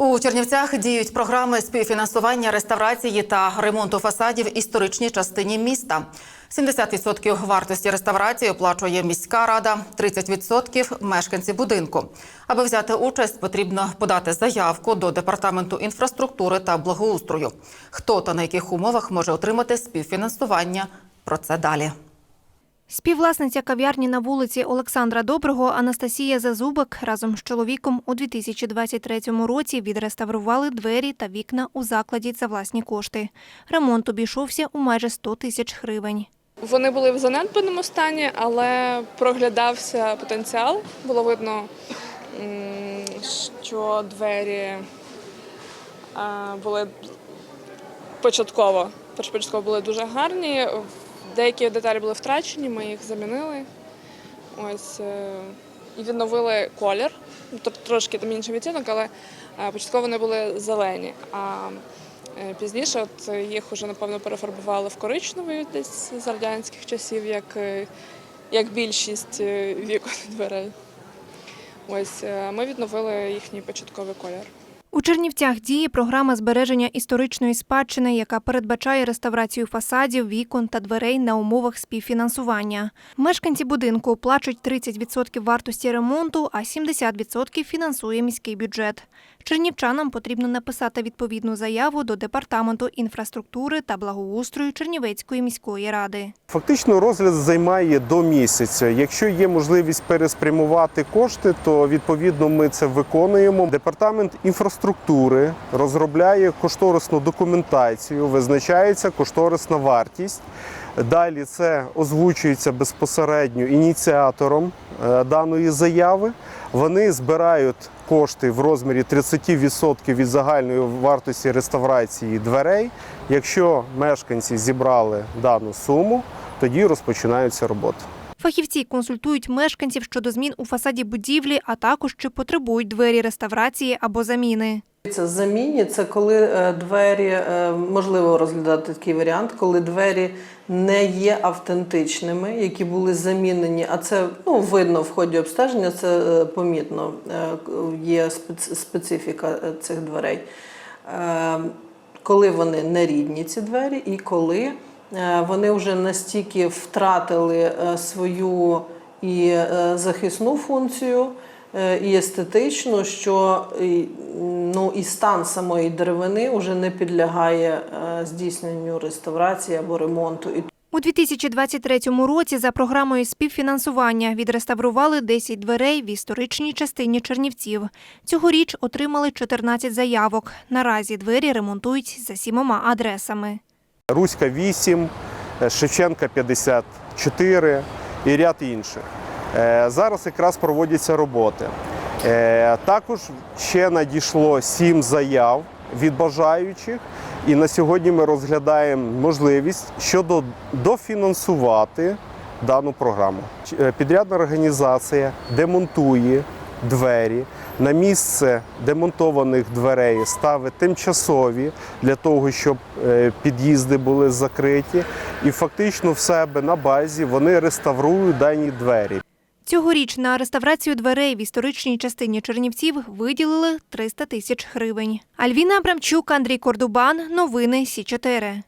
У Чернівцях діють програми співфінансування реставрації та ремонту фасадів історичній частині міста. 70% вартості реставрації оплачує міська рада, 30% – мешканці будинку. Аби взяти участь, потрібно подати заявку до департаменту інфраструктури та благоустрою. Хто та на яких умовах може отримати співфінансування? Про це далі. Співвласниця кав'ярні на вулиці Олександра Доброго Анастасія Зазубик разом з чоловіком у 2023 році відреставрували двері та вікна у закладі за власні кошти. Ремонт обійшовся у майже 100 тисяч гривень. Вони були в занедбаному стані, але проглядався потенціал. Було видно, що двері були початково, початково були дуже гарні. Деякі деталі були втрачені, ми їх замінили. Ось е, і відновили колір. Трошки там інший відтінок, але е, початково вони були зелені. А е, пізніше от їх вже напевно перефарбували в коричневий десь з радянських часів, як, як більшість вікон дверей. Ось ми відновили їхній початковий колір. У Чернівцях діє програма збереження історичної спадщини, яка передбачає реставрацію фасадів, вікон та дверей на умовах співфінансування. Мешканці будинку оплачують 30% вартості ремонту, а 70% фінансує міський бюджет. Чернівчанам потрібно написати відповідну заяву до департаменту інфраструктури та благоустрою Чернівецької міської ради. Фактично розгляд займає до місяця. Якщо є можливість переспрямувати кошти, то відповідно ми це виконуємо. Департамент інфраструктури розробляє кошторисну документацію, визначається кошторисна вартість. Далі це озвучується безпосередньо ініціатором е, даної заяви. Вони збирають кошти в розмірі 30% від загальної вартості реставрації дверей. Якщо мешканці зібрали дану суму, тоді розпочинаються роботи. Фахівці консультують мешканців щодо змін у фасаді будівлі, а також чи потребують двері реставрації або заміни. Це заміні, це коли е, двері, е, можливо розглядати такий варіант, коли двері не є автентичними, які були замінені, а це ну, видно в ході обстеження, це е, помітно, є спец- специфіка цих дверей. Коли вони не рідні, ці двері, і коли вони вже настільки втратили е, свою і е, захисну функцію, е, і естетичну, що ну, і стан самої деревини вже не підлягає е, здійсненню реставрації або ремонту. У 2023 році за програмою співфінансування відреставрували 10 дверей в історичній частині Чернівців. Цьогоріч отримали 14 заявок. Наразі двері ремонтують за сімома адресами. Руська 8, е, Шевченка 54 і ряд інших. Е, Зараз якраз проводяться роботи. Е, Також ще надійшло 7 заяв від бажаючих, і на сьогодні ми розглядаємо можливість щодо дофінансувати дану програму. Підрядна організація демонтує двері. На місце демонтованих дверей ставить тимчасові для того, щоб е, під'їзди були закриті. І фактично в себе на базі вони реставрують дані двері. Цьогоріч на реставрацію дверей в історичній частині Чернівців виділили 300 тисяч гривень. Альвіна Абрамчук, Андрій Кордубан. Новини Сі 4